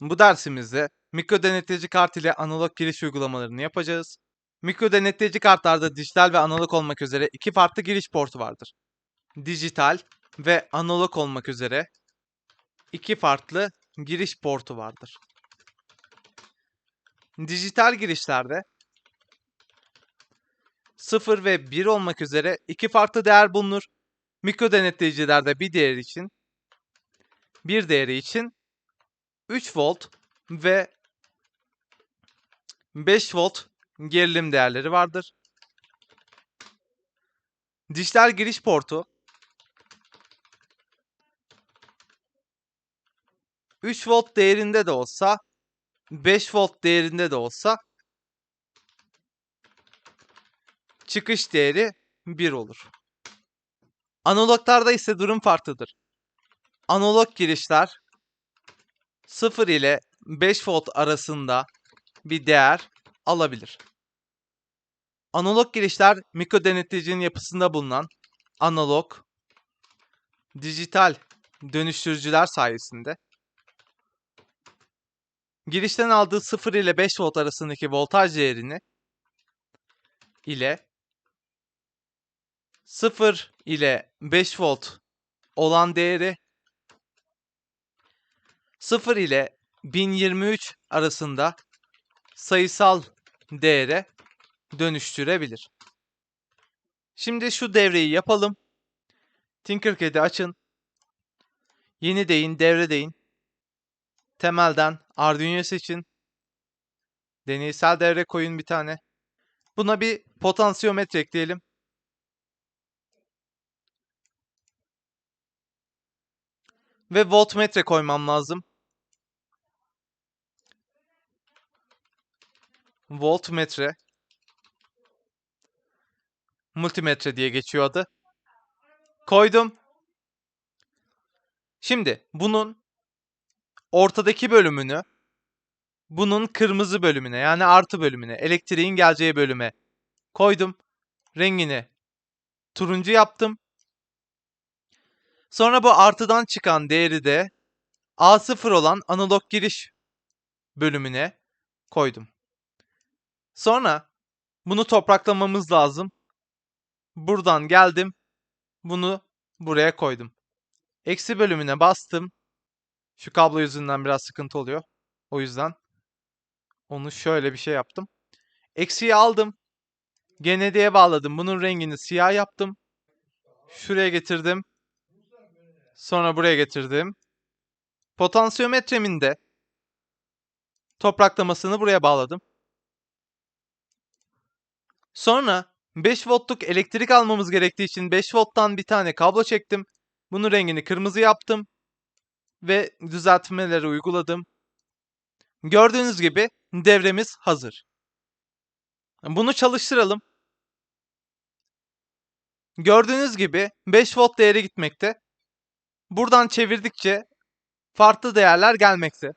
Bu dersimizde mikro denetleyici kart ile analog giriş uygulamalarını yapacağız. Mikro denetleyici kartlarda dijital ve analog olmak üzere iki farklı giriş portu vardır. Dijital ve analog olmak üzere iki farklı giriş portu vardır. Dijital girişlerde 0 ve 1 olmak üzere iki farklı değer bulunur. Mikro denetleyicilerde bir değer için, bir değeri için 3 volt ve 5 volt gerilim değerleri vardır. Dijital giriş portu 3 volt değerinde de olsa 5 volt değerinde de olsa çıkış değeri 1 olur. Analoglarda ise durum farklıdır. Analog girişler 0 ile 5 volt arasında bir değer alabilir. Analog girişler mikro denetleyicinin yapısında bulunan analog, dijital dönüştürücüler sayesinde girişten aldığı 0 ile 5 volt arasındaki voltaj değerini ile 0 ile 5 volt olan değeri 0 ile 1023 arasında sayısal değere dönüştürebilir. Şimdi şu devreyi yapalım. Tinkercad'i açın. Yeni deyin, devre deyin. Temelden Arduino'yu seçin. Deneysel devre koyun bir tane. Buna bir potansiyometre ekleyelim. Ve voltmetre koymam lazım. Voltmetre. Multimetre diye geçiyor adı. Koydum. Şimdi bunun ortadaki bölümünü bunun kırmızı bölümüne yani artı bölümüne, elektriğin geleceği bölüme koydum. Rengini turuncu yaptım. Sonra bu artıdan çıkan değeri de A0 olan analog giriş bölümüne koydum. Sonra bunu topraklamamız lazım. Buradan geldim. Bunu buraya koydum. Eksi bölümüne bastım. Şu kablo yüzünden biraz sıkıntı oluyor. O yüzden onu şöyle bir şey yaptım. Eksiyi aldım. GND'ye bağladım. Bunun rengini siyah yaptım. Şuraya getirdim. Sonra buraya getirdim. Potansiyometremin de topraklamasını buraya bağladım. Sonra 5 voltluk elektrik almamız gerektiği için 5 volttan bir tane kablo çektim. Bunun rengini kırmızı yaptım. Ve düzeltmeleri uyguladım. Gördüğünüz gibi devremiz hazır. Bunu çalıştıralım. Gördüğünüz gibi 5 volt değeri gitmekte. Buradan çevirdikçe farklı değerler gelmekte.